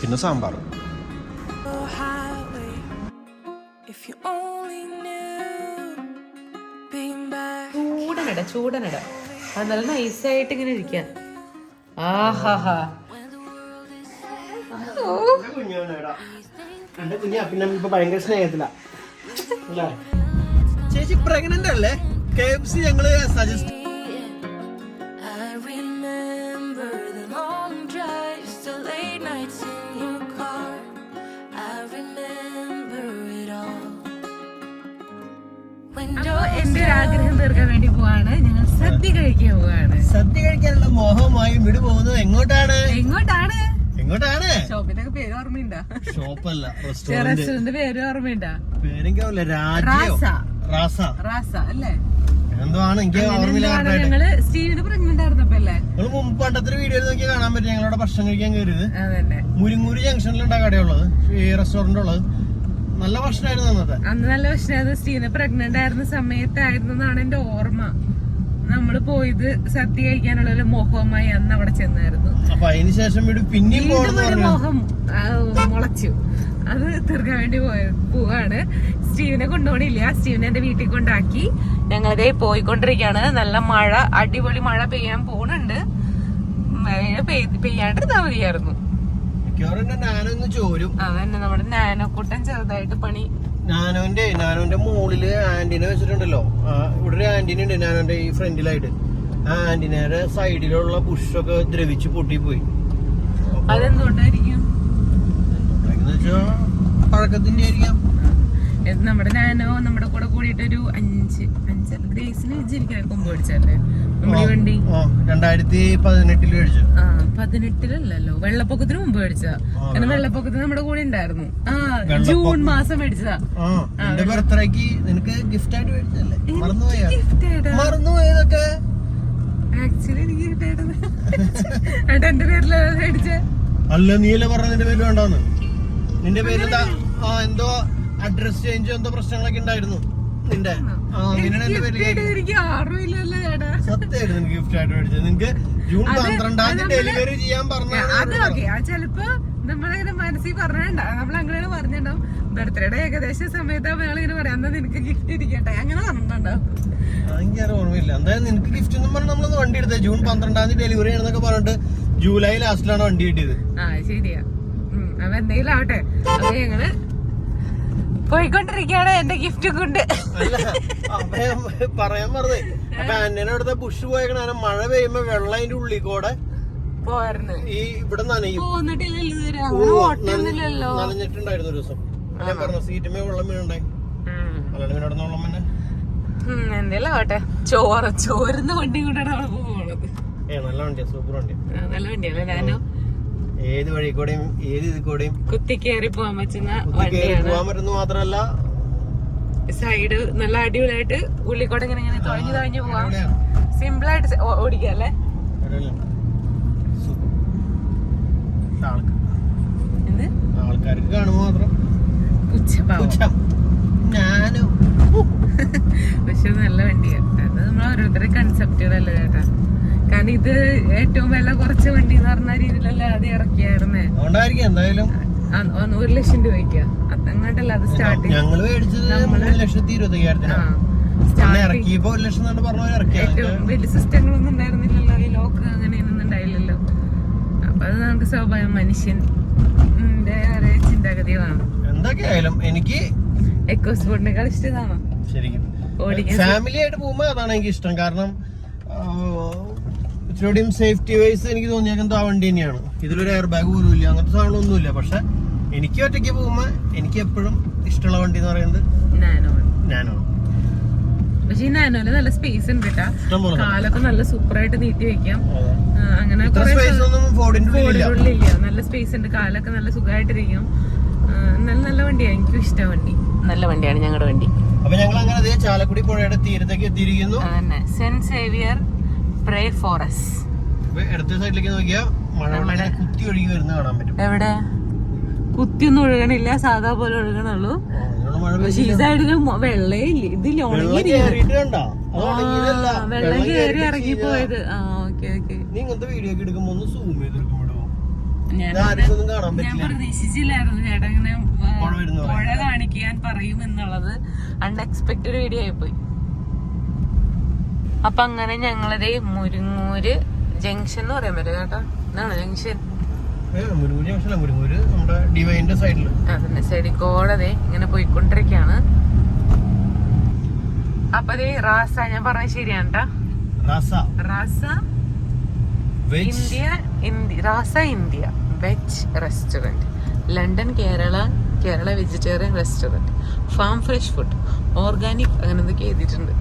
പിന്നെ സാമ്പാർ. ചൂടനിട ചൂടനിട. അത് നല്ല നൈസായിട്ട് ഇങ്ങനെ ഇരിക്കാൻ ആഹാഹാ. എന്റെ കുഞ്ഞാ. പിന്നെ ഇപ്പൊ ഭയങ്കര സ്നേഹത്തില. ചേച്ചി പ്രഗ്നന്റ് അല്ലേ? കെ എഫ് സി ഞങ്ങൾ സജസ്റ്റ് തീർക്കാൻ വേണ്ടി പോവാണ്. ഞങ്ങൾ സദ്യ കഴിക്കാൻ പോവാണ്. സദ്യ കഴിക്കാനുള്ള മോഹമായി വിടു പോകുന്നത് എങ്ങോട്ടാണ്? എങ്ങോട്ടാണ്? എങ്ങോട്ടാണ്? ഷോപ്പിന്റെ പേര് ഓർമ്മയുണ്ടാ? ഷോപ്പല്ല റെസ്റ്റോറന്റ്. പേര് ഓർമ്മയുണ്ടാ? പേരെനിക്കാവില്ല രാജ റാസ. റാസ. അല്ലേ? എന്തോ ആണ് എനിക്ക് ഓർമ്മയില്ല എന്താണ് ഞങ്ങൾ സ്റ്റീവിന് പ്രഗ്നന്റ് ആയിരുന്നപ്പോ അല്ലേ? മുമ്പ് പണ്ടത്തെ വീഡിയോയിൽ നോക്കിയാൽ കാണാൻ പറ്റും. ഞങ്ങളവിടെ ഭക്ഷണം കഴിക്കാൻ കയറിയത്. മുരിങ്ങൂര് ജംഗ്ഷനിലുണ്ടാ കടയുള്ളത്. ഈ റെസ്റ്റോറന്റ് ഉള്ളത്. നല്ല ഭക്ഷണമായിരുന്നു അന്നത്തെ. അന്ന് നല്ല ഭക്ഷണമായിരുന്നു സ്റ്റീന പ്രഗ്നന്റ് ആയിരുന്ന സമയത്തായിരുന്നു എന്നാണ് എന്റെ ഓർമ്മ. നമ്മൾ പോയത് സദ്യ കഴിക്കാനുള്ള ഒരു മോഹവുമായി അന്ന് അവിടെ ചെന്നായിരുന്നു. അപ്പൊ അതിന് ശേഷം വീട് പിന്നെയും ഒരു മോഹം മുളച്ചു. അത് തീർക്കാൻ വേണ്ടി പോയ പോവാണ്. സ്റ്റീവിനെ കൊണ്ടുപോകണില്ല. സ്റ്റീവിനെ എന്റെ വീട്ടിൽ കൊണ്ടാക്കി. ഞങ്ങളിതേ പോയിക്കൊണ്ടിരിക്കുകയാണ്. നല്ല മഴ അടിപൊളി മഴ പെയ്യാൻ പോണുണ്ട്. മഴ പെയ്യാണ്ടിരുന്നാ മതിയായിരുന്നു. മിക്കവാറും നാനൊന്ന് ചോരും. അതന്നെ നമ്മുടെ നാനോക്കുട്ടൻ ചെറുതായിട്ട് പണി. നാനോന്റെ നാനോന്റെ മുകളിൽ ആന്റിന വെച്ചിട്ടുണ്ടല്ലോ. ഇവിടെ ഒരു ആന്റിന ഉണ്ട് നാനോന്റെ ഈ ഫ്രണ്ടിലായിട്ട്. ആ ആന്റിനയുടെ സൈഡിലുള്ള ബുഷൊക്കെ ദ്രവിച്ച് പൊട്ടിപ്പോയി അതെന്തുകൊണ്ടായിരിക്കും പഴക്കത്തിന്റെ ആയിരിക്കാം നമ്മുടെ നാനോ നമ്മുടെ കൂടെ കൂടിയിട്ട് ഒരു അഞ്ച് കൊമ്പ് പിടിച്ചല്ലേ നമ്മുടെ വണ്ടി? ആ രണ്ടായിരത്തി പതിനെട്ടിൽ മേടിച്ചു. ആ പതിനെട്ടിലല്ലല്ലോ. വെള്ളപ്പൊക്കത്തിന് മുമ്പ് മേടിച്ചതാ. കാരണം വെള്ളപ്പൊക്കത്തിന് നമ്മുടെ കൂടെ ഉണ്ടായിരുന്നു. ആ ജൂൺ മാസം മേടിച്ചതാ. ബർത്ത്ഡേക്ക് നിനക്ക് ഗിഫ്റ്റ് ആയിട്ട് മേടിച്ചല്ലേ മറന്നുപോയതൊക്കെ? ആക്ച്വലി എനിക്ക് കിട്ടായിരുന്നു എന്നിട്ട് എന്റെ പേരിൽ മേടിച്ചേ? അല്ല നീയല്ലേ പറഞ്ഞ നിന്റെ പേര് വേണ്ടാന്ന്? നിന്റെ പേര് ആ എന്തോ അഡ്രസ് ചേഞ്ച് എന്തോ പ്രശ്നങ്ങളൊക്കെ ഉണ്ടായിരുന്നു. നിന്റെ? അങ്ങനെയാണ് നിനക്ക് ഗിഫ്റ്റ് ആയിട്ട് മേടിച്ചത്. നിനക്ക് ജൂൺ പന്ത്രണ്ടാം തീയതി ഡെലിവറി ചെയ്യാൻ പറഞ്ഞു അത് ഓക്കെ. അത് ചെലപ്പോ നമ്മളിങ്ങനെ മനസ്സിൽ പറഞ്ഞണ്ട നമ്മൾ അങ്ങനെ പറഞ്ഞിട്ടുണ്ടാവും. ബർത്ത്ഡേയുടെ ഏകദേശ സമയത്ത് അയാളിങ്ങനെ പറയാം എന്നാ നിനക്ക് ഗിഫ്റ്റ് ഇരിക്കട്ടെ. അങ്ങനെ പറഞ്ഞിട്ടുണ്ടാവും. എനിക്കറിയാൻ ഓർമ്മയില്ല. എന്തായാലും നിനക്ക് ഗിഫ്റ്റ് ഒന്നും നമ്മളൊന്ന് വണ്ടി എടുത്തത് ജൂൺ പന്ത്രണ്ടാം തീയതി ഡെലിവറി ആണെന്നൊക്കെ പറഞ്ഞിട്ട് ജൂലൈ ലാസ്റ്റിലാണ് വണ്ടി കിട്ടിയത്. ആ ശരിയാ. അവ അപ്പൊ എന്തെങ്കിലും ആവട്ടെ. അപ്പൊ ഞങ്ങൾ പോയിക്കൊണ്ടിരിക്കുകയാണ്. എന്റെ ഗിഫ്റ്റ് കൊണ്ട് പറയാൻ പറഞ്ഞേ അപ്പൊ അന്നേനെ അവിടുത്തെ ബുഷ് പോയേക്കണ മഴ പെയ്യുമ്പോ വെള്ളം അതിന്റെ ഉള്ളിൽ കൂടെ ഈ ഇവിടെ നനഞ്ഞിട്ടുണ്ടായിരുന്നു ഒരു ദിവസം. ഞാൻ പറഞ്ഞു സീറ്റുമേ വെള്ളം വീണുണ്ടായി. അല്ലാണ്ട് പിന്നെ അവിടെ വെള്ളം ആവട്ടെ. ചോറ് ചോരുന്ന വണ്ടി കൊണ്ടാണ് അവിടെ പോകുന്നത് ഏ നല്ല വണ്ടിയാ സൂപ്പർ വണ്ടി നല്ല വണ്ടിയല്ലേ ഞാനോ ഏത് വഴി കൂടെയും ഏത് ഇതിൽ കൂടെയും കുത്തിക്കേറി പോവാൻ പോകാൻ പറ്റുന്ന കുത്തിക്കേറി പോവാൻ പോകാൻ പറ്റുന്ന മാത്രല്ല സൈഡ് നല്ല അടിപൊളിയായിട്ട് ഉള്ളിക്കോടെ ഇങ്ങനെ ഇങ്ങനെ തുഴഞ്ഞു തുഴഞ്ഞു പോവാം. സിമ്പിൾ ആയിട്ട് ഓടിക്കാം അല്ലേ? ആൾക്കാർക്ക് കാണുമ്പോ മാത്രം പക്ഷെ നല്ല വണ്ടിയാണ് അത് നമ്മൾ ഓരോരുത്തരുടെ കൺസെപ്റ്റുകളല്ലേ ചേട്ടാ. കാരണം ഇത് ഏറ്റവും വില കുറച്ച വണ്ടി എന്ന് പറഞ്ഞ രീതിയിലല്ല ആദ്യം ഇറക്കിയായിരുന്നേ. എന്തായാലും ഒരു ലക്ഷം രൂപയ്ക്ക്. അങ്ങോട്ടല്ല അത് സ്റ്റാർട്ട് ഏറ്റവും വലിയ സിസ്റ്റങ്ങളൊന്നും ഉണ്ടായിരുന്നില്ലല്ലോ. ഈ ലോക്ക് അങ്ങനെയൊന്നും ഉണ്ടായില്ലല്ലോ. അപ്പൊ അത് നമുക്ക് സ്വാഭാവികം മനുഷ്യൻ ചിന്താഗതികളാണ്. എന്തൊക്കെയായാലും എനിക്ക് എക്കോ സ്പോർട്ടിനേക്കാൾ ഇഷ്ടമാണോ ശരിക്കും ഫാമിലി ആയിട്ട് പോകുമ്പോ അതാണ് എനിക്ക് ഇഷ്ടം. കാരണം ഇച്ചിരിയും സേഫ്റ്റി വൈസ് എനിക്ക് തോന്നിയേക്കുന്നത് ആ വണ്ടി തന്നെയാണ്. ഇതിലൊരു എയർ ബാഗ് പോലും ഇല്ല. അങ്ങനത്തെ സാധനമൊന്നുമില്ല പക്ഷെ എനിക്ക് ഒറ്റയ്ക്ക് പോകുമ്പോ എനിക്ക് എപ്പോഴും ഇഷ്ടമുള്ള വണ്ടി എന്ന് പറയുന്നത് നാനോ പക്ഷെ ഈ നാനോയിൽ നല്ല സ്പേസ് ഉണ്ട് കേട്ടാ. കാലൊക്കെ നല്ല സൂപ്പർ ആയിട്ട് നീട്ടി വെക്കാം. അങ്ങനെ നല്ല സ്പേസ് ഉണ്ട്. കാലൊക്കെ നല്ല സുഖമായിട്ടിരിക്കും നല്ല നല്ല വണ്ടിയാണ് എനിക്കും ഇഷ്ടം വണ്ടി. നല്ല വണ്ടിയാണ് ഞങ്ങളുടെ വണ്ടി. അപ്പൊ ഞങ്ങൾ അങ്ങനെ അതേ ചാലക്കുടി പുഴയുടെ തീരത്തേക്ക് എത്തിയിരിക്കുന്നു. സെന്റ് സേവിയർ പ്രേ ഫോറസ് ഇടത്തെ സൈഡിലേക്ക് നോക്കിയാൽ കുത്തി ഒഴുകി വരുന്ന കാണാൻ പറ്റും. എവിടെ? കുത്തിയൊന്നും ഒഴുകണില്ല സാധാ പോലെ ഒഴുകണുള്ളൂ. പക്ഷെ ഈ സൈഡിൽ വെള്ളേ ഇല്ല ഇതിൽ വെള്ളം ഉണങ്ങി കയറി ഇറങ്ങി. പോയത്. ആ ഓക്കെ ഞാൻ പ്രതീക്ഷിച്ചില്ലായിരുന്നു ചേട്ടൻ ഇങ്ങനെ പുഴ കാണിക്കാൻ പറയും എന്നുള്ളത് അൺഎക്സ്പെക്ടഡ് വീഡിയോ ആയിപ്പോയി. അപ്പൊ അങ്ങനെ ഞങ്ങളത് മുരിങ്ങൂര് ജംഗ്ഷൻ എന്ന് പറയാൻ പറ്റും കേട്ടോ. എന്നാണ് ജംഗ്ഷൻ അല്ല നമ്മുടെ സൈഡിൽ സൈഡിൽ കോടതി ഇങ്ങനെ പോയിക്കൊണ്ടിരിക്കാണ്. അപ്പൊ റാസ ഞാൻ പറഞ്ഞ ശരിയാണ്. Rasa. India India Rasa India. Veg restaurant London Kerala Kerala vegetarian restaurant farm fresh food organic അങ്ങനെ എന്തൊക്കെ എഴുതിയിട്ടുണ്ട്.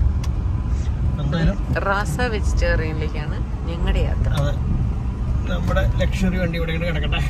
റാസ വെജിറ്റേറിയനിലേക്കാണ് ഞങ്ങളുടെ യാത്ര. നമ്മുടെ ലക്ഷറി വണ്ടി ഇവിടെ കിടക്കട്ടെ.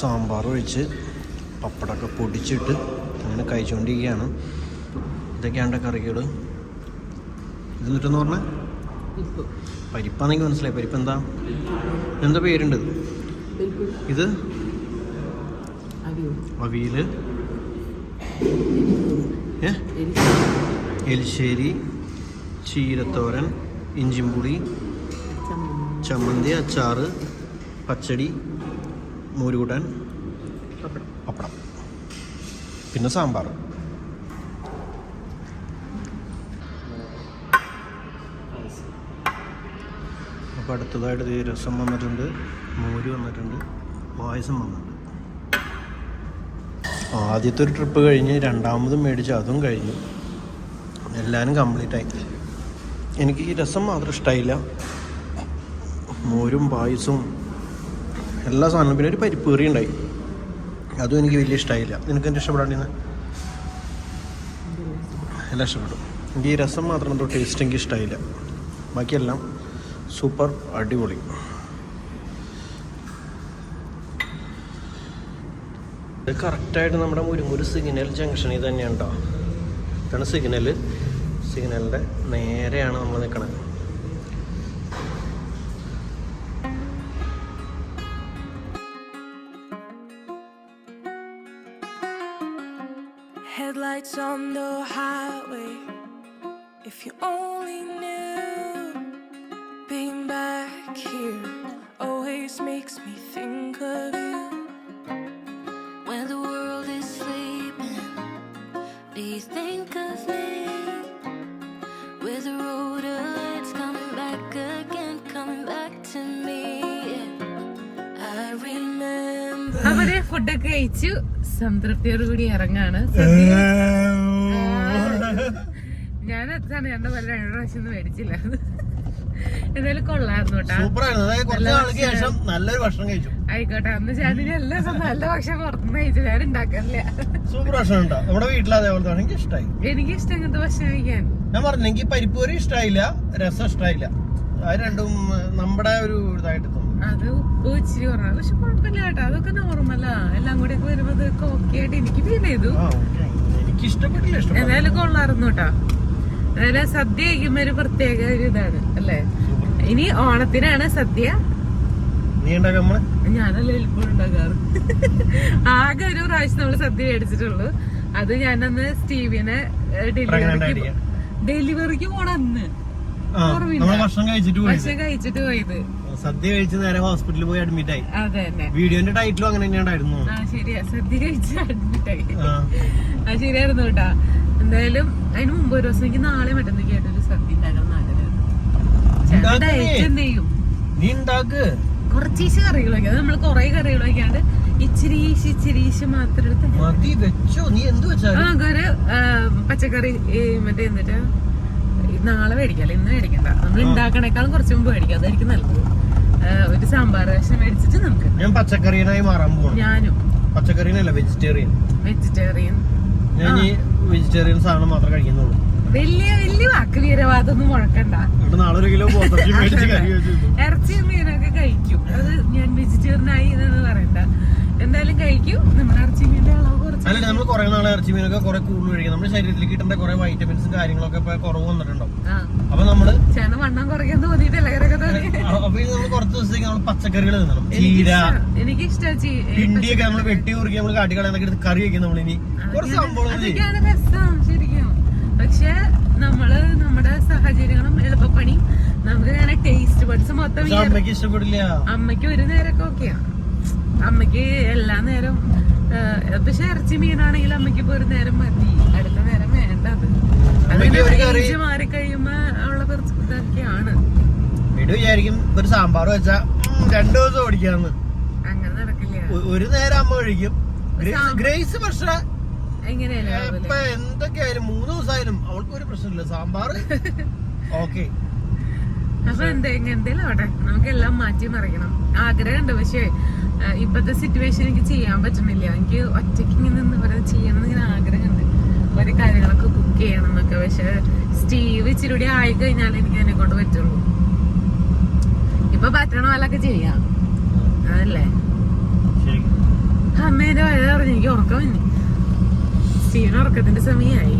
സാമ്പാർ ഒഴിച്ച് പപ്പടമൊക്കെ പൊടിച്ചിട്ട് അങ്ങനെ കഴിച്ചുകൊണ്ടിരിക്കുകയാണ് ഇതൊക്കെയാണ് കറികൾ ഇതെന്നിട്ടെന്ന് പറഞ്ഞാൽ പരിപ്പാണെങ്കിൽ മനസ്സിലായി. പരിപ്പ് എന്താ എന്താ പേരുണ്ട് ഇത്? അവിയൽ. ഏ? എലിശ്ശേരി. ചീരത്തോരൻ ഇഞ്ചിമ്പുളി ചമ്മന്തി അച്ചാറ് പച്ചടി മോരുകൂട്ടാൻ പപ്പടം. പിന്നെ സാമ്പാർ. അപ്പോൾ അടുത്തതായിട്ട് ഈ രസം വന്നിട്ടുണ്ട് മോര് വന്നിട്ടുണ്ട് പായസം വന്നിട്ടുണ്ട്. ആദ്യത്തെ ഒരു ട്രിപ്പ് കഴിഞ്ഞ് രണ്ടാമതും മേടിച്ച് അതും കഴിഞ്ഞു. എല്ലാവരും കംപ്ലീറ്റ് ആയി. എനിക്ക് ഈ രസം മാത്രം ഇഷ്ടമായില്ല മോരും പായസവും എല്ലാ സാധനവും പിന്നെ ഒരു പരിപ്പ് കറി ഉണ്ടായി. അതും എനിക്ക് വലിയ ഇഷ്ടമായില്ല നിനക്ക് എന്റെ ഇഷ്ടപ്പെടാണ്ടിന്ന് എല്ലാം ഇഷ്ടപ്പെട്ടു. എനിക്ക് ഈ രസം മാത്രം എന്തോ ടേസ്റ്റ് എനിക്ക് ഇഷ്ടമായില്ല ബാക്കിയെല്ലാം സൂപ്പർ അടിപൊളി. ഇത് കറക്റ്റായിട്ട് നമ്മുടെ മുരുങ്ങൂർ സിഗ്നൽ ജംഗ്ഷനിൽ തന്നെയാണ് കേട്ടോ ഇതാണ് സിഗ്നൽ സിഗ്നലിന്റെ നേരെയാണ് നമ്മൾ നിൽക്കണത് Headlights on the highway. If you only knew, being back here always makes me think of you. When the world is sleeping, do you think of me? With the road ahead's coming back again, coming back to me. I remember. അവര് ഫുഡൊക്കെ കഴിച്ചു സംതൃപ്തിയോടുകൂടി ഇറങ്ങാണ്. ഞാൻ എത്താണ് എന്റെ പല രണ്ടു പ്രാവശ്യം ഒന്നും മേടിച്ചില്ല. എന്തായാലും കൊള്ളായിരുന്നു കേട്ടോ. നല്ലൊരു ഭക്ഷണം കഴിച്ചു. ആയിക്കോട്ടെ. അന്ന് ചേട്ടന് എല്ലാ ദിവസവും നല്ല ഭക്ഷണം പുറത്തുനിന്ന് കഴിച്ചു. ഞാൻ ഉണ്ടാക്കാറില്ല. സൂപ്പർ ഭക്ഷണം ഉണ്ടോ? നമ്മുടെ വീട്ടിൽ അതേപോലെ എനിക്ക് ഇഷ്ടമായി എനിക്കിഷ്ടം ഇങ്ങനത്തെ ഭക്ഷണം കഴിക്കാൻ. ഞാൻ പറഞ്ഞു എനിക്ക് പരിപ്പൂരി ഇഷ്ടമായില്ല രസം ഇഷ്ടമായില്ല അത് രണ്ടും നമ്മുടെ ഒരു ഇതായിട്ട് തോന്നുന്നു അത് ഉപ്പ് ഇച്ചിരി കുറവാണ് പക്ഷെ കുഴപ്പമില്ല കേട്ടോ. അതൊക്കെ നോർമലാ എല്ലാം കൂടി ഒക്കെ വരുമ്പോ അതൊക്കെ ഓക്കെ ആയിട്ട് എനിക്ക് ഫീൽ ചെയ്തു. എന്തായാലും കൊള്ളായിരുന്നു കേട്ടോ. അതായത് സദ്യ കഴിക്കുമ്പോ ഒരു പ്രത്യേക ഒരു ഇതാണ് അല്ലേ? ഇനി ഓണത്തിനാണ് സദ്യ. ഞാനല്ലേ എളുപ്പം ഉണ്ടാക്കാറ്. ആകെ ഒരു പ്രാവശ്യം നമ്മൾ സദ്യ മേടിച്ചിട്ടുള്ളൂ. അത് ഞാനന്ന് സ്റ്റീവിനെ ഡെലിവറിക്ക്. ഡെലിവറിക്ക് പോണ ഭക്ഷണം കഴിച്ചിട്ട് പക്ഷെ കഴിച്ചിട്ട് പോയത്. സദ്യ കഴിച്ച് നേരെ ഹോസ്പിറ്റലിൽ പോയി അഡ്മിറ്റ് ആയി. വീഡിയോന്റെ ടൈറ്റിലും അങ്ങനെ ആ ശരിയാ. സദ്യ കഴിച്ച് അഡ്മിറ്റ് ആയി. ആ. ശരിയായിരുന്നു കേട്ടാ. എന്തായാലും അതിന് മുമ്പ് ഒരു ദിവസം എനിക്ക് നാളെ മറ്റന്നൊക്കെ കേട്ടൊരു സദ്യ ഉണ്ടാക്കണം എന്ത് ചെയ്യും? കുറച്ചീശ് കറികളൊക്കെ. നമ്മൾ കുറെ കറികൾ വയ്ക്കാണ്ട് ഇച്ചിരീശ് ഇച്ചിരീശ് മാത്രം എടുത്ത് ആ, വെച്ചാലും പച്ചക്കറി മറ്റേ എന്നിട്ട് നാളെ മേടിക്കാം. ഇന്ന് മേടിക്കണ്ട. നമ്മൾ ഉണ്ടാക്കണേക്കാളും കുറച്ച് മുമ്പ് മേടിക്കാം. അതായിരിക്കും നല്ലത്. ഒരു സാമ്പാർ കഷ്ണം മേടിച്ചിട്ട് നമുക്ക് ഞാൻ പച്ചക്കറിയനായി മാറാൻ പോകും ഞാനും. പച്ചക്കറിയനല്ല വെജിറ്റേറിയൻ. വെജിറ്റേറിയൻ. ഞാൻ ഈ വെജിറ്റേറിയൻ സാധനം മാത്രമേ കഴിക്കുന്നുള്ളൂ. വലിയ വലിയ വാക്ക് വീരവാദമൊന്നും മുഴക്കണ്ട നാളെ ഒരു കിലോ ഇറച്ചിയും മീനൊക്കെ കഴിക്കും. അത് ഞാൻ വെജിറ്റേറിയൻ ആയി എന്ന് പറയണ്ട. എന്തായാലും കഴിക്കും. നമ്മുടെ ഇറച്ചി മീനിന്റെ അളവ് കുറച്ച് അല്ല നമ്മൾ കുറെ നാളെ ഇറച്ചി മീനൊക്കെ കുറെ കൂടുതൽ കഴിക്കും. നമ്മുടെ ശരീരത്തിൽ കിട്ടേണ്ട കുറെ വൈറ്റമിൻസും കാര്യങ്ങളൊക്കെ ഇപ്പൊ കുറവ് വന്നിട്ടുണ്ടാവും. അപ്പൊ നമ്മൾ ചേന വണ്ണം കുറയ്ക്കാൻ തോന്നിയിട്ടല്ലേ തോന്നി. നമ്മൾ കുറച്ച് ദിവസത്തേക്ക് നമ്മൾ പച്ചക്കറികൾ തിന്നണം. ചീര എനിക്ക് പിണ്ടിയൊക്കെ നമ്മൾ വെട്ടി കുറുക്കി നമ്മൾ കാട്ടിക്കളയാന്നൊക്കെ എടുത്ത് കറി വെക്കും നമ്മളിനി കുറച്ച് സംഭവം ശരിക്കും. പക്ഷെ നമ്മൾ നമ്മുടെ സാഹചര്യങ്ങളും എളുപ്പപ്പണിയും നമുക്ക് അങ്ങനെ ടേസ്റ്റ് ബഡ്സ് മൊത്തം അമ്മയ്ക്ക് ഇഷ്ടപ്പെടില്ല. അമ്മയ്ക്ക് ഒരു നേരമൊക്കെ ഓക്കെയാ അമ്മയ്ക്ക് എല്ലാ നേരം പക്ഷെ ഇറച്ചി മീനാണെങ്കിൽ അമ്മയ്ക്ക് ഇപ്പൊ ഒരു നേരം മതി. അടുത്ത നേരം വേണ്ട അത്. അതിന്റെ മാറി കഴിയുമ്പോ കുറച്ച് ഇതൊക്കെയാണ്. വിചാരിക്കും ഒരു സാമ്പാർ വെച്ചാ രണ്ട് ദിവസം ഓടിക്കാന്ന്. അങ്ങനെ നടക്കില്ല. ഒരു നേരം അമ്മ ഒഴിക്കും ഗ്രേസ്- പക്ഷെ എങ്ങനെയല്ലേ എന്തൊക്കെയായാലും മൂന്ന് ദിവസമായാലും അവൾക്ക് ഒരു പ്രശ്നമില്ല. സാമ്പാർ ഓക്കെ. അപ്പൊ എന്തെങ്കിലും എന്തേലും ആവട്ടെ. നമുക്കെല്ലാം മാറ്റി മറിക്കണം ആഗ്രഹമുണ്ട് പക്ഷേ ഇപ്പത്തെ സിറ്റുവേഷൻ എനിക്ക് ചെയ്യാൻ പറ്റുന്നില്ല. എനിക്ക് ഒറ്റയ്ക്ക് ഇങ്ങനെ നിന്ന് പറയുന്നത് ചെയ്യണം എന്നിങ്ങനെ ആഗ്രഹമുണ്ട്. ഓരോ കാര്യങ്ങളൊക്കെ കുക്ക് ചെയ്യണം എന്നൊക്കെ. പക്ഷെ സ്റ്റീവ് ഇച്ചിരി കൂടി ആയി കഴിഞ്ഞാൽ എനിക്ക് അതിനെ കൊണ്ട് പറ്റുള്ളൂ. ഇപ്പൊ പറ്റണ പോലൊക്കെ ചെയ്യാം. അതല്ലേ? അമ്മേന്റെ വഴി പറഞ്ഞു എനിക്ക് ഉറക്കം വന്നു. സ്റ്റീവിന് ഉറക്കത്തിന്റെ സമയമായി.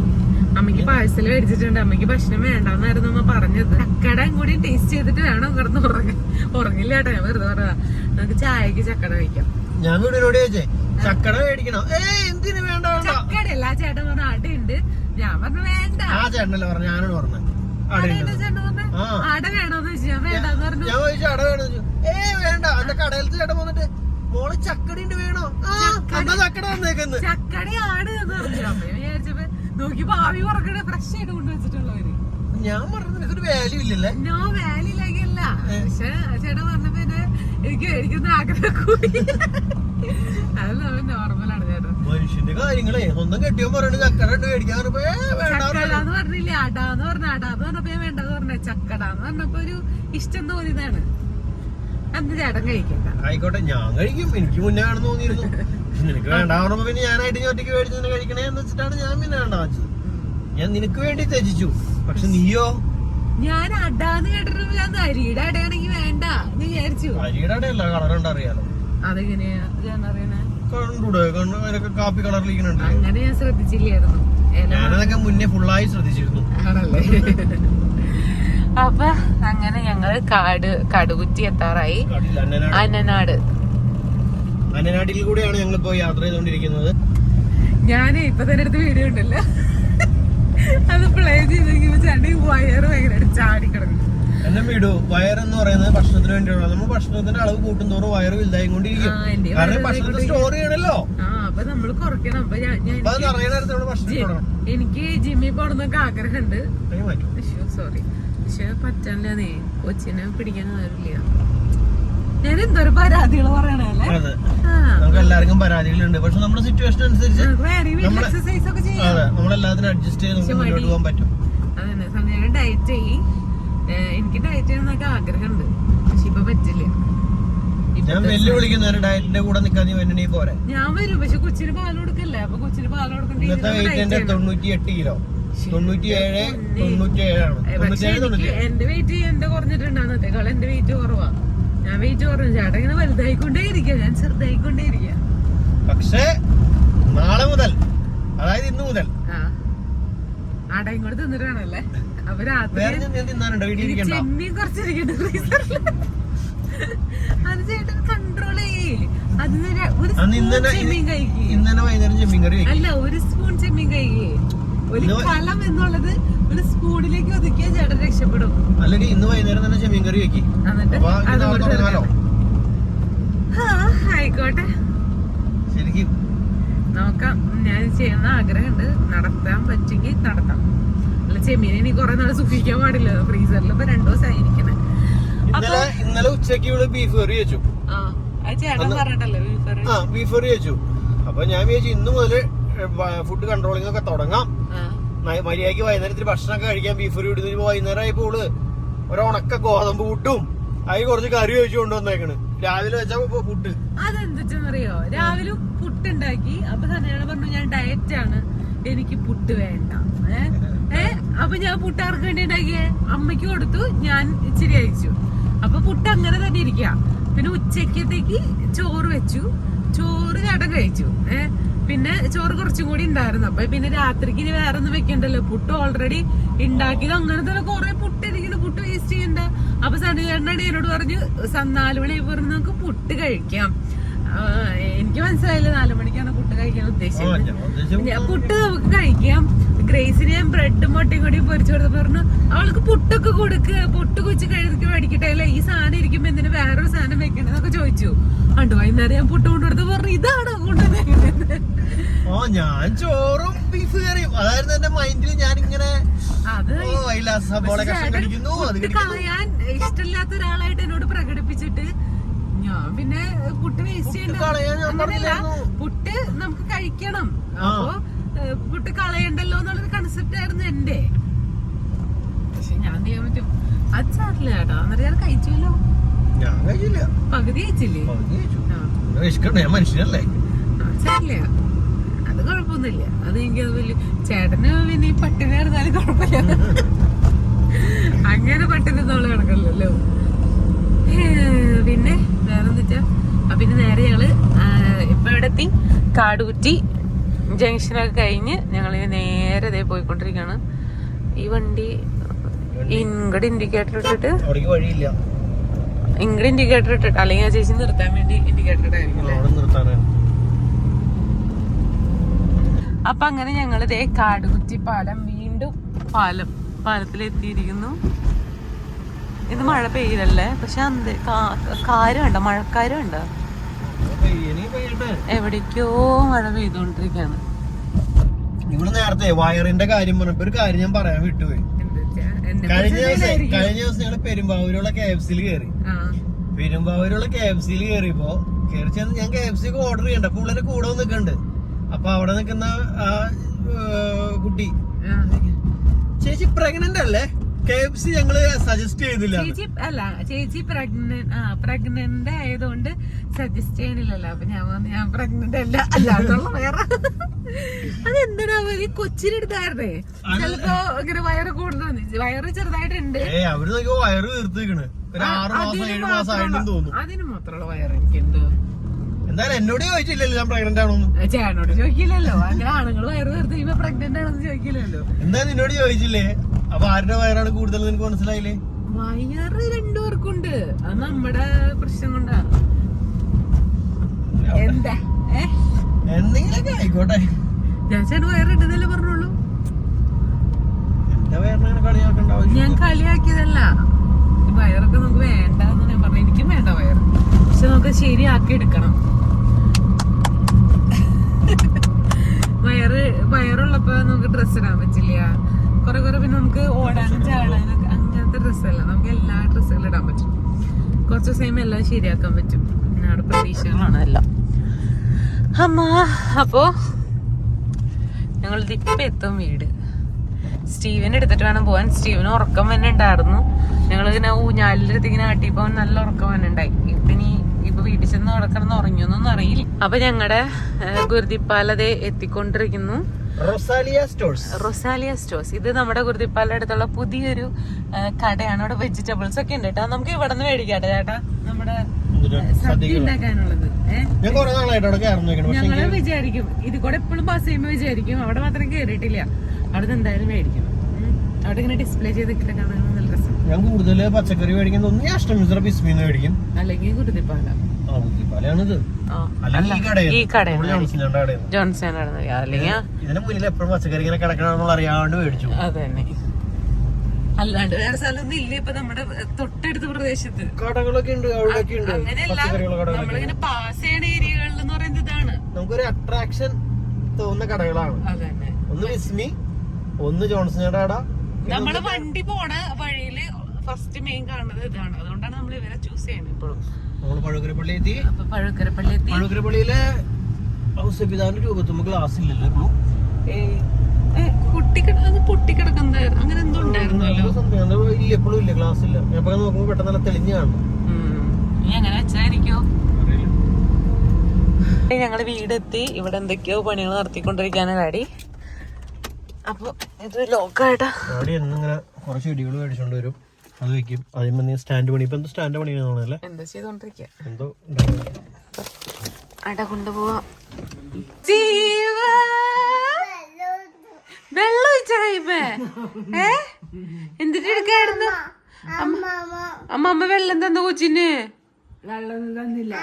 അമ്മയ്ക്ക് പാഴ്സൽ മേടിച്ചിട്ടുണ്ട്. അമ്മയ്ക്ക് ഭക്ഷണം വേണ്ടെന്നായിരുന്നു അമ്മ പറഞ്ഞത്. ചക്കടയും കൂടി ടേസ്റ്റ് ചെയ്തിട്ട് വേണം കിടന്ന് ഉറങ്ങാൻ ഉറങ്ങില്ല കേട്ടോ ഞാൻ വെറുതെ പറയാ നമുക്ക് ചായക്ക് ചക്കട കഴിക്കാം. ഞാൻ വീടിനോട് ചോദിച്ചേ ചക്കട മേടിക്കണം? എന്തിനു വേണ്ട ചക്കടയല്ല ആ ചേട്ടൻ പറഞ്ഞ അടയുണ്ട്. ഞാൻ പറഞ്ഞു വേണ്ട. ആ ചേട്ടനല്ല പറഞ്ഞു ഞാനാണ് പറഞ്ഞത്. അട വേണോന്ന് ചോദിച്ചു. ഞാൻ വേണ്ടെന്ന് പറഞ്ഞു. ഞാൻ ചോദിച്ചു അട വേണോ ഏ വേണ്ട. എന്റെ കടയിലത്തെ ചേട്ടൻ വന്നിട്ട് മോൾ ചക്കടിണ്ട് വേണോ? ചക്കട ചക്കടയാണ് വിചാരിച്ചപ്പോ നോക്കി ഭാവി ഉറക്കണ ഫ്രഷ് ആയിട്ട് കൊണ്ടുവച്ചിട്ടുള്ളവര് ഞാൻ പറഞ്ഞു ഇതൊരു വാല്യൂ ഇല്ലല്ലേ? നോ ഇല്ലെങ്കിലല്ല പക്ഷെ ചേട്ടൻ പറഞ്ഞപ്പോ എന്നെ എനിക്ക് മേടിക്കുന്ന ആഗ്രഹം കൂടി. അത് നമ്മൾ നോർമലാണ് ചേട്ടൻ. മനുഷ്യന്റെ കാര്യങ്ങളെ ഒന്നും കെട്ടിയോ പറയണ ചക്കട ഉണ്ട് മേടിക്കാൻ ചക്കടാന്ന് പറഞ്ഞില്ലേ? അടാന്ന് പറഞ്ഞ അടാന്ന് പറഞ്ഞപ്പോ ഞാൻ വേണ്ടെന്ന് പറഞ്ഞ. ചക്കടാന്ന് പറഞ്ഞപ്പോ ഒരു ഇഷ്ടം തോന്നിയതാണ്. അന്ന് ചേട്ടൻ കഴിക്കണ്ട. ആയിക്കോട്ടെ ഞാൻ കഴിക്കും. എനിക്ക് മുന്നേ ആണെന്ന് തോന്നിയിരുന്നു. നിനക്ക് വേണ്ട. പറഞ്ഞപ്പോ പിന്നെ ഞാനായിട്ട് ഞാൻ ഒറ്റയ്ക്ക് മേടിച്ച് നിന്നെ കഴിക്കണേ എന്ന് വെച്ചിട്ടാണ് ഞാൻ പിന്നെ വേണ്ട വെച്ചത് ഞാൻ നിനക്ക് വേണ്ടി ത്യജിച്ചു. പക്ഷെ നീയോ? ഞാൻ അടാന്ന് കേട്ടിട്ട് ഞാൻ അരിയുടെ അടയാണെങ്കിൽ വേണ്ട എന്ന് വിചാരിച്ചു. അരിയുടെ അടയല്ല കളറുണ്ട് അറിയാലോ. അതെങ്ങനെയാ? ഞാൻ അറിയണേ? കണ്ടൂടെ കണ്ണു അതിനൊക്കെ കാപ്പി കളറിലിരിക്കണുണ്ട് അങ്ങനെ ഞാൻ ശ്രദ്ധിച്ചില്ലായിരുന്നു. ഞാനതൊക്കെ മുന്നേ ഫുള്ളായി ശ്രദ്ധിച്ചിരുന്നു. അപ്പൊ അങ്ങനെ ഞങ്ങൾ കാട് കടുകുറ്റി എത്താറായി. അന്നനാട്. അനനാട് അന്നനാട്ടിൽ കൂടെയാണ് ഞങ്ങൾ ഇപ്പോൾ യാത്ര ചെയ്തുകൊണ്ടിരിക്കുന്നത്. ഞാൻ ഇപ്പൊ തന്നെ അടുത്ത് വീഡിയോ ഉണ്ടല്ല. അത് പ്ലേ ചെയ്തെങ്കിൽ ചാടി വയറ് ഭയങ്കര ചാടി കിടക്കും എന്നെ വിടൂ? വയറെന്ന് പറയുന്നത് ഭക്ഷണത്തിന് വേണ്ടിയുള്ള. നമ്മൾ ഭക്ഷണത്തിന്റെ അളവ് കൂട്ടുന്തോറും വയറ് വലുതായി കൊണ്ടിരിക്കും. കാരണം ഭക്ഷണത്തെ സ്റ്റോർ ചെയ്യണല്ലോ. എനിക്ക് ജിമ്മി പോണെന്നൊക്കെ ആഗ്രഹമുണ്ട്. സോറി പക്ഷെ പറ്റാനില്ലേ കൊച്ചിനെ പിടിക്കാൻ ആരില്ല ഞാൻ എന്തോരം പരാതികൾ പറയണല്ലേ നമുക്ക് എല്ലാവർക്കും പരാതികളുണ്ട്. പക്ഷെ നമ്മുടെ സിറ്റുവേഷൻ അനുസരിച്ച് എക്സസൈസ് ഒക്കെ ചെയ്യാം. അതെ നമ്മളെല്ലാത്തിനും അഡ്ജസ്റ്റ് ചെയ്ത് നമുക്ക് മുന്നോട്ട് പോകാൻ പറ്റും. അതന്നെ. സമയം ഡയറ്റ് ചെയ്യി. എനിക്ക് ഡയറ്റ് ചെയ്യണമെന്നൊക്കെ ആഗ്രഹമുണ്ട്. പക്ഷെ ഇപ്പൊ പറ്റില്ല. ഞാൻ വെല്ലുവിളിക്കുന്ന ഒരു ഡയറ്റിന്റെ കൂടെ നിൽക്കാൻ നീ വേണ്ടി പോരെ. ഞാൻ വരും. പക്ഷെ കൊച്ചിന് പാൽ കൊടുക്കല്ലേ? അപ്പൊ കൊച്ചിന് പാൽ കൊടുക്കണ്ടേ ഇന്നത്തെ വെയിറ്റ് എന്റെ തൊണ്ണൂറ്റി എട്ട് കിലോ. തൊണ്ണൂറ്റിയേഴ് തൊണ്ണൂറ്റിയേഴാണ്. എന്റെ വെയിറ്റ് എന്റെ കുറഞ്ഞിട്ടുണ്ട്. അന്നത്തേക്കാൾ എന്റെ വെയിറ്റ് കുറവാ. ഞാൻ വെയിറ്റ് കുറഞ്ഞു. ചേട്ടൻ ഇങ്ങനെ വലുതായിക്കൊണ്ടേ ഇരിക്കുക ഞാൻ ചെറുതായിക്കൊണ്ടേ ഇരിക്കുക പക്ഷേ നാളെ മുതൽ അതായത് ഇന്ന് മുതൽ അടയും കൂടെ തിന്നിട്ടാണല്ലേ അപ്പൊ രാത്രി ചെമ്മീൻ കുറച്ചിരിക്കട്ടെ ഫ്രീസറിൽ അത് ചേട്ടൻ കൺട്രോൾ ചെയ്യേ. അതിന് ഒരു സ്പൂൺ ചെമ്മീൻ കഴിക്കേ. അല്ല ഒരു സ്പൂൺ ചെമ്മീൻ കഴിക്കേ. ഒരു കലം എന്നുള്ളത് ഒരു സ്പൂണിലേക്ക് ഒതുക്കിയ ചേട്ടൻ രക്ഷപ്പെടും. അല്ലെങ്കിൽ ഇന്ന് വൈകുന്നേരം തന്നെ ചെമ്മീൻ കറി വെക്കി. ആയിക്കോട്ടെ. ശരിക്കും. നോക്കാം. ഞാൻ ചെയ്യുന്ന ആഗ്രഹമുണ്ട്. നടത്താൻ പറ്റുമെങ്കിൽ നടത്താം. അല്ല ചെമ്മീനെ ഇനി കുറെ നാൾ സൂക്ഷിക്കാൻ പാടില്ല. ഫ്രീസറിൽ ഇപ്പൊ രണ്ടു ദിവസമായി ഇരിക്കണേ. ഇന്നലെ ഇന്നലെ ഉച്ചയ്ക്ക് ഇവിടെ ബീഫ് കറി വെച്ചു. ചേട്ടൻ പറഞ്ഞിട്ടല്ലേ ബീഫ് കറി വെച്ചു. അപ്പൊ ഞാൻ വിചാരിച്ചു ഇന്ന് മുതൽ ഫുഡ് കൺട്രോളിംഗ് ഒക്കെ തുടങ്ങാം. മര്യാദയ്ക്ക് വൈകുന്നേരത്തിൽ ഭക്ഷണമൊക്കെ കഴിക്കാം ബീഫ് കറി ഇടുന്നതിന് വൈകുന്നേരം ആയി പോൾ ഒരു ഉണക്ക ഗോതമ്പ് പുട്ടും അതിൽ കുറച്ച് കറി വെച്ച് കൊണ്ടുവന്നേക്കണ്. രാവിലെ വെച്ചാൽ പുട്ട്. അതെന്തെന്നറിയോ രാവിലെ പുട്ടുണ്ടാക്കി. അപ്പൊ തന്നെയാണ് പറഞ്ഞു ഞാൻ ഡയറ്റ് ആണ്. എനിക്ക് പുട്ട് വേണ്ട. അപ്പൊ ഞാൻ പുട്ട് ആർക്ക് വേണ്ടി ഉണ്ടാക്കിയേ? അമ്മയ്ക്ക് കൊടുത്തു. ഞാൻ ഇച്ചിരി അയച്ചു അപ്പൊ പുട്ട് അങ്ങനെ തന്നെ ഇരിക്കുക പിന്നെ ഉച്ചക്കത്തേക്ക് ചോറ് വെച്ചു. ചോറ് ചേട്ടൻ കഴിച്ചു. ഏ? പിന്നെ ചോറ് കുറച്ചും കൂടി ഉണ്ടായിരുന്നു. അപ്പൊ പിന്നെ രാത്രിക്ക് ഇനി വേറെ ഒന്നും വെക്കണ്ടല്ലോ. പുട്ട് ഓൾറെഡി ഉണ്ടാക്കിയത്. അങ്ങനെ തന്നെ കുറെ പുട്ട് ഇരിക്കുന്നു. പുട്ട് വേസ്റ്റ് ചെയ്യണ്ട. അപ്പൊ സണ്ണി ചേട്ടനാണ് എന്നോട് പറഞ്ഞു "സ- നാല് മണി പറഞ്ഞു നമുക്ക് പുട്ട് കഴിക്കാം. എനിക്ക് മനസ്സിലായില്ല നാലു മണിക്കാണ് പുട്ട് കഴിക്കാൻ ഉദ്ദേശിച്ചത്. പുട്ട് നമുക്ക് കഴിക്കാം. ഗ്രേസിന് ഞാൻ ബ്രെഡും മുട്ടയും കൂടി പൊരിച്ചു കൊടുത്ത് പറഞ്ഞു അവൾക്ക് പുട്ടൊക്കെ കൊടുക്ക്. പുട്ട് കൊച്ചു കഴുകി മേടിക്കട്ടെ. അല്ലെ? ഈ സാധനം ഇരിക്കുമ്പോ എന്തിനു വേറൊരു സാധനം വെക്കണെന്നൊക്കെ ചോദിച്ചു. കണ്ടു വൈകുന്നേരം ഞാൻ പുട്ട് കൊണ്ടുകൊടുത്ത് പറഞ്ഞു ഇതാണോ കൊണ്ടുവന്നേക്കുന്നത് ഓ ഞാൻ ചോറും ബീഫ് കറിയും. അതായിരുന്നു എന്റെ മൈൻഡിൽ ഞാൻ ഇങ്ങനെ കളയാൻ ഇഷ്ടമില്ലാത്ത ഒരാളായിട്ട് എന്നോട് പ്രകടിപ്പിച്ചിട്ട് ഞാൻ പിന്നെ പുട്ട് വേസ്റ്റ് ചെയ്യണ്ട അങ്ങനെയല്ല പുട്ട് നമുക്ക് കഴിക്കണം. അപ്പോ പുട്ട് കളയണ്ടല്ലോ എന്നുള്ളൊരു കൺസെപ്റ്റ് ആയിരുന്നു എന്റെ. പക്ഷെ ഞാൻ ചെയ്യാൻ പറ്റും? അത് സാറില്ല ചേട്ടാ. അന്നേരം ഞാൻ കഴിച്ചല്ലോ ഞാൻ കഴിച്ചില്ല. പകുതി കഴിച്ചില്ലേ? പകുതി കഴിച്ചു. ഞാൻ മനുഷ്യനല്ലേ? അത് കുഴപ്പമൊന്നുമില്ല. അത് എനിക്ക് അത് വലിയ ചേട്ടന് പിന്നെ ഈ പട്ടിണി കിടന്നാലും കുഴപ്പമില്ല. അങ്ങനെ പട്ടിണി തോൾ കിടക്കണല്ലോ പിന്നെ വേറെ ആ, പിന്നെ നേരെ ഞങ്ങൾ ഇപ്പൊ ഇവിടെ എത്തി. കാടുകുറ്റി ജംഗ്ഷനൊക്കെ കഴിഞ്ഞ് ഞങ്ങൾ നേരെ ഇതേ പോയിക്കൊണ്ടിരിക്കുകയാണ്. ഈ വണ്ടി ഇങ്ങോട്ട് ഇൻഡിക്കേറ്റർ ഇട്ടിട്ട് വഴിയില്ല. ഇങ്ങോട്ട് ഇൻഡിക്കേറ്റർ ഇട്ടിട്ട് അല്ലെങ്കിൽ ആ ചേച്ചി നിർത്താൻ വേണ്ടി ഇൻഡിക്കേറ്റർ ഇട്ടായിരിക്കും അപ്പൊ അങ്ങനെ ഞങ്ങൾ ഇതേ കാടുകുറ്റി പാലം വീണ്ടും പാലം പാലത്തിലെത്തിയിരിക്കുന്നു. ഇത് മഴ പെയ്യലല്ലേ? പക്ഷെ അന്ത് കാരുണ്ട് മഴക്കാരുണ്ട് എവിടേക്കോ മഴ പെയ്തോണ്ടിരിക്കാണ് ഇവിടെ നേരത്തെ വയറിന്റെ കാര്യം പറഞ്ഞപ്പോ ഒരു കാര്യം ഞാൻ പറയാൻ വിട്ടുപോയി. കഴിഞ്ഞ ദിവസം കഴിഞ്ഞ ദിവസം ഞങ്ങൾ പെരുമ്പാവൂരുള്ള കെ എഫ് സിയിൽ കയറി പെരുമ്പാവൂരുള്ള കെ എഫ് സിയിൽ കയറിയപ്പോ കയറി ചെന്ന് ഞാൻ കെ എഫ് സിക്ക് ഓർഡർ ചെയ്യണ്ട. അപ്പൊ ഉള്ളിന്റെ കൂടെ നിൽക്കുന്നുണ്ട് അപ്പൊ അവിടെ നിൽക്കുന്ന ആ കുട്ടി. ചേച്ചി പ്രഗ്നന്റ് അല്ലേ? കെ എഫ് സി ഞങ്ങൾ സജസ്റ്റ് ചെയ്തില്ല. ചേച്ചി അല്ല ചേച്ചി പ്രഗ്നന്റ് ആ പ്രഗ്നന്റ് ആയതുകൊണ്ട് സജസ്റ്റ് ചെയ്യണില്ലല്ലോ അപ്പൊ ഞാൻ ഞാൻ പ്രഗ്നന്റ് അല്ല. അല്ലാതുള്ള വേറെ. അതെന്താ ഒരു കൊച്ചിനെടുത്തായിരുന്നേ ചിലപ്പോ ഇങ്ങനെ വയറ് കൂടുതൽ വയറ് ചെറുതായിട്ടുണ്ട്. അവർ വയറ് അതിന് മാത്രമുള്ള- വയറ് എനിക്ക് എന്തോ എന്തായാലും എന്നോട് ചോദിച്ചില്ലല്ലോ ഞാൻ പ്രഗ്നന്റ് ആണോന്ന്. ചേട്ടനോട് ചോദിക്കില്ലല്ലോ. അങ്ങനെ ആണുങ്ങൾ വയറ് തീർത്ത് കഴിയുമ്പോ പ്രഗ്നന്റ് ആണെന്ന് ചോദിക്കില്ലല്ലോ. എന്താ നിന്നോട് ചോദിച്ചില്ലേ? അപ്പൊ ആരുടെ വയറാണ് കൂടുതൽ നിനക്ക് മനസ്സിലായില്ലേ? വയറ് രണ്ടു പേർക്കുണ്ട് അത് നമ്മുടെ പ്രശ്നം കൊണ്ടാ. എന്താ? ഏ? എന്തെങ്കിലുമൊക്കെ ആയിക്കോട്ടെ. ചേട്ടൻ വയറിടുന്നല്ലേ പറഞ്ഞോളൂ ഞാൻ കളിയാക്കിയതല്ല. വയറൊക്കെ നമുക്ക് വേണ്ടെന്ന് ഞാൻ പറഞ്ഞു. എനിക്കും വേണ്ട വയറ്. പക്ഷെ നമുക്ക് ശരിയാക്കി എടുക്കണം. വയറ് വയറുള്ളപ്പോ നമുക്ക് ഡ്രസ്സ് ഇടാൻ പറ്റില്ല. കുറെ കുറെ പിന്നെ നമുക്ക് ഓടാനും ചാടാനും അങ്ങനത്തെ ഡ്രസ്സല്ല നമുക്ക് എല്ലാ ഡ്രസ്സുകളും ഇടാൻ പറ്റും. കുറച്ച് ദിവസം എല്ലാം ശരിയാക്കാൻ പറ്റും. നമ്മുടെ പ്രതീക്ഷകളാണ് എല്ലാം. അമ്മ അപ്പോ? ഞങ്ങൾ ഇപ്പൊ എത്തും വീട്. സ്റ്റീവൻ എടുത്തിട്ട് വേണം പോവാൻ. സ്റ്റീവന് ഉറക്കം തന്നെ ഉണ്ടായിരുന്നു ഞങ്ങൾ ഇങ്ങനെ ഊഞ്ഞാലിലെടുത്ത് ഇങ്ങനെ ആട്ടിയപ്പോ നല്ല ഉറക്കം തന്നെ ഉണ്ടായി ഇപ്പൊ ഇനി ഇപ്പൊ വീട്ടിൽ ചെന്ന് കിടക്കണം ഉറങ്ങിയൊന്നും അറിയില്ല. അപ്പൊ ഞങ്ങളുടെ ഗുരുതിപ്പാലതെ എത്തിക്കൊണ്ടിരിക്കുന്നു. Rosalia stores. Rosalia stores. ഇത് നമ്മുടെ ഗുരുതിപ്പാലിന്റെ അടുത്തുള്ള പുതിയൊരു കടയാണ്. അവിടെ വെജിറ്റബിൾസ് ഒക്കെ ഉണ്ട് കേട്ടോ. നമുക്ക് ഇവിടെ നിന്ന് മേടിക്കാട്ടെ ചേട്ടാ. നമ്മുടെ ഞാൻ കുറെ നാളായിട്ട് അവിടെ കയറുന്നു വിചാരിക്കും. ഇത് കൂടെ എപ്പോഴും ബസ് ചെയ്യുമ്പോ വിചാരിക്കും. അവിടെ മാത്രം കേറിയിട്ടില്ല. അവിടെ എന്തായാലും മേടിക്കണം. അവിടെ ഇങ്ങനെ ഡിസ്പ്ലേ ചെയ്തിട്ട് കാണാൻ നല്ല രസം. ഞാൻ കൂടുതൽ പച്ചക്കറി മേടിക്കുന്ന ഒന്ന് ഞാൻ അഷ്ടമിശ്ര ബിസ്മിന്ന് മേടിക്കും. അല്ലെങ്കിൽ കുരുതിപ്പാല. ജോൺസൺ അല്ലെങ്കിൽ ഇതിന് മുന്നിൽ എപ്പോഴും പച്ചക്കറി ഇങ്ങനെ കിടക്കണമെന്നുള്ള അറിയാണ്ട് മേടിച്ചു. അത് തന്നെ. അല്ലാണ്ട് വേറെ സ്ഥലമൊന്നും ഇല്ല ഇപ്പൊ നമ്മുടെ തൊട്ടടുത്ത പ്രദേശത്ത്. കടകളൊക്കെ ഉണ്ട് അവിടെയൊക്കെ ഉണ്ട്. അങ്ങനെയല്ല നമ്മളിങ്ങനെ പാസ് ചെയ്യണ ഏരിയകളിൽ എന്ന് പറയുന്നത് ഇതാണ്. നമുക്കൊരു അട്രാക്ഷൻ തോന്നുന്ന കടകളാണ്. അത് ഒന്ന് വിസ്മി ഒന്ന് ജോൺസൺ കട നമ്മൾ വണ്ടി പോണ വഴിയിൽ ഫസ്റ്റ് മെയിൻ കാണുന്നത് ഇതാണ്. അതുകൊണ്ടാണ് നമ്മൾ ഇവരെ ചൂസ് ചെയ്യുന്നത് ഇപ്പോഴും. നമ്മൾ പഴുക്കരപ്പള്ളി എത്തി. പഴുക്കരപ്പള്ളി എത്തി. പഴുക്കരപ്പള്ളിയിലെ ഔസപിതാവിന്റെ രൂപത്തുമ്പോ ഗ്ലാസ് ഇല്ലല്ലോ എന്തോ ഉണ്ടായിരുന്നല്ലോ ഇല്ല എപ്പോഴും ഇല്ല ഗ്ലാസ് ഇല്ല. ഞാൻ ഇപ്പൊ നോക്കുമ്പോ പെട്ടെന്ന് നല്ല തെളിഞ്ഞു കാണും. ഉം. അങ്ങനെ വെച്ചായിരിക്കോ? ഞങ്ങൾ വീടെത്തി. ഇവിടെ എന്തൊക്കെയോ പണികൾ നടത്തിക്കൊണ്ടിരിക്കാനാണ് ഡാഡി. അപ്പൊ ഇത് ലോക്കായിട്ടാ. അവിടെ എന്നിങ്ങനെ കുറച്ച് ചെടികൾ മേടിച്ചോണ്ട് വരും. അത് വെക്കും. അതിന് നീ സ്റ്റാൻഡ് പണി. ഇപ്പൊ എന്തോ സ്റ്റാൻഡ് പണിയാണല്ലേ എന്താ ചെയ്തോണ്ടിരിക്ക? എന്തോ അട കൊണ്ടുപോവാ. ജീവ! വെള്ളം ഒഴിച്ചേ ഏ? എന്തിട്ട് എടുക്കായിരുന്നു അമ്മ അമ്മ വെള്ളം തന്ന കൊച്ചിന്. വെള്ളം തന്നില്ല.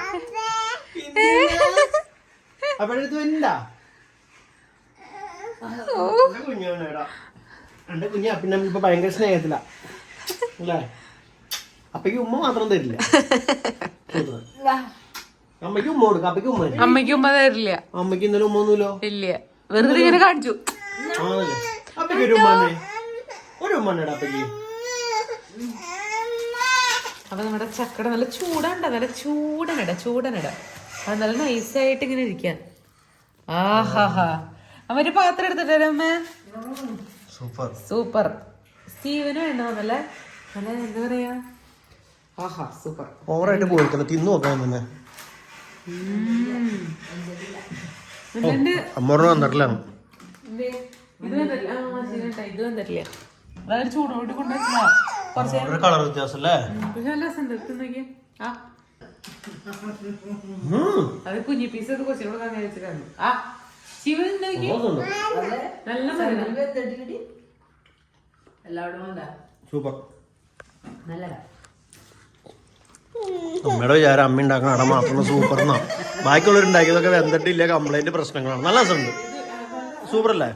കുഞ്ഞാണേടാ എന്റെ കുഞ്ഞാ പിന്നെ ഇപ്പൊ ഭയങ്കര സ്നേഹത്തില. അല്ലേ? അപ്പയ്ക്ക് ഉമ്മ മാത്രം തരില്ല. അമ്മയ്ക്ക് ഉമ്മ കൊടുക്കാം അപ്പയ്ക്ക് ഉമ്മ തരും. അമ്മയ്ക്ക് ഉമ്മ തരില്ല. അമ്മയ്ക്ക് ഇന്നലെ ഉമ്മ ഒന്നുമില്ലോ? ഇല്ല. വെറുതെ ഇങ്ങനെ കാണിച്ചു. ആണല്ലേ? അപ്പയ്ക്ക് ഒരു ഉമ്മ തന്നെ. ഒരു ഉമ്മ ഉണ്ടടാ അപ്പയ്ക്ക് അപ്പൊ നമ്മുടെ ചക്കട നല്ല ചൂടാണ്ട നല്ല ചൂടനട ചൂടനട. അത് നല്ല നൈസായിട്ട് ഇങ്ങനെ ഇരിക്കാൻ ആഹാഹാ. അവർ പാത്രം എടുത്തിട്ടല്ലേ അമ്മ? സൂപ്പർ. സൂപ്പർ. സ്റ്റീവന് വേണ്ടോന്നല്ലേ നല്ല എന്താ പറയാ? ആഹാ സൂപ്പർ. ഓവറായിട്ട് പോയിക്കല്ല തിന്നു നോക്കാൻ തന്നെ അമ്മ വന്നിട്ടില്ല. ഇത് വന്നിട്ടില്ല. ഇത് വന്നിട്ടില്ല. അതായത് ചൂടോട്ട് കൊണ്ടുവച്ചാ കുറച്ച് കളർ വ്യത്യാസം അല്ലേ പക്ഷെ നല്ല രസം നോക്കിയേ. ആ. അത് കുഞ്ഞി പീസ് അത് കൊച്ചിനോട് വെച്ചിട്ടാണ്. ആ. ശിവൻ നോക്കി നല്ല മരുന്ന്. സൂപ്പർ. നല്ലതാ. അമ്മയുടെ വിചാരം അമ്മ ഉണ്ടാക്കണ അട മാത്രം സൂപ്പർ എന്നാ ബാക്കിയുള്ളവർ ഉണ്ടാക്കിയതൊക്കെ വെന്തിട്ടില്ല കംപ്ലൈന്റ് പ്രശ്നങ്ങളാണ്. നല്ല രസമുണ്ട്. സൂപ്പർ അല്ലേ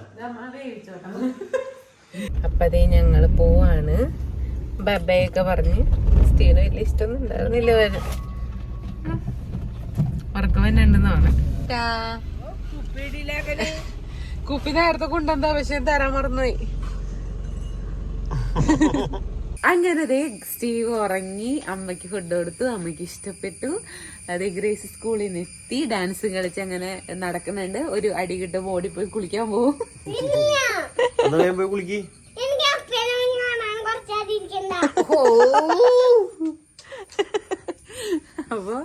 അപ്പൊ അതേ ഞങ്ങൾ പോവാണ്. ബബയൊക്കെ പറഞ്ഞ് സ്റ്റീന് വലിയ ഇഷ്ടമൊന്നും ഉണ്ടായിരുന്നില്ല വരെ ഉറക്കം തന്നെയുണ്ടെന്നാണ് കുപ്പി നേരത്തെ കൊണ്ടെന്താ പക്ഷെ തരാൻ മറന്നുപോയി. അങ്ങനെ അതെ സ്റ്റീവ് ഉറങ്ങി അമ്മയ്ക്ക് ഫുഡ് കൊടുത്തു അമ്മയ്ക്ക് ഇഷ്ടപ്പെട്ടു. അതെ ഗ്രേസ് സ്കൂളിൽ നിന്ന് എത്തി. ഡാൻസ് കളിച്ച് അങ്ങനെ നടക്കുന്നുണ്ട്. ഒരു അടി കിട്ടുമ്പോൾ ഓടിപ്പോയി കുളിക്കാൻ പോകും എന്നാ വേഗം പോയി കുളിക്ക്. അപ്പോൾ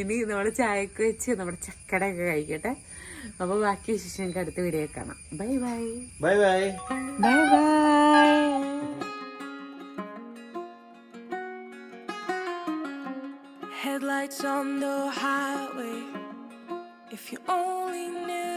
ഇനി നമ്മൾ ചായക്ക് വെച്ച് നമ്മുടെ ചക്കടയൊക്കെ കഴിക്കട്ടെ. അപ്പോൾ ബാക്കി വിശേഷം അടുത്ത വീഡിയോ കാണാം. Bye bye. Bye bye. Bye bye. Headlights on the highway. If you only knew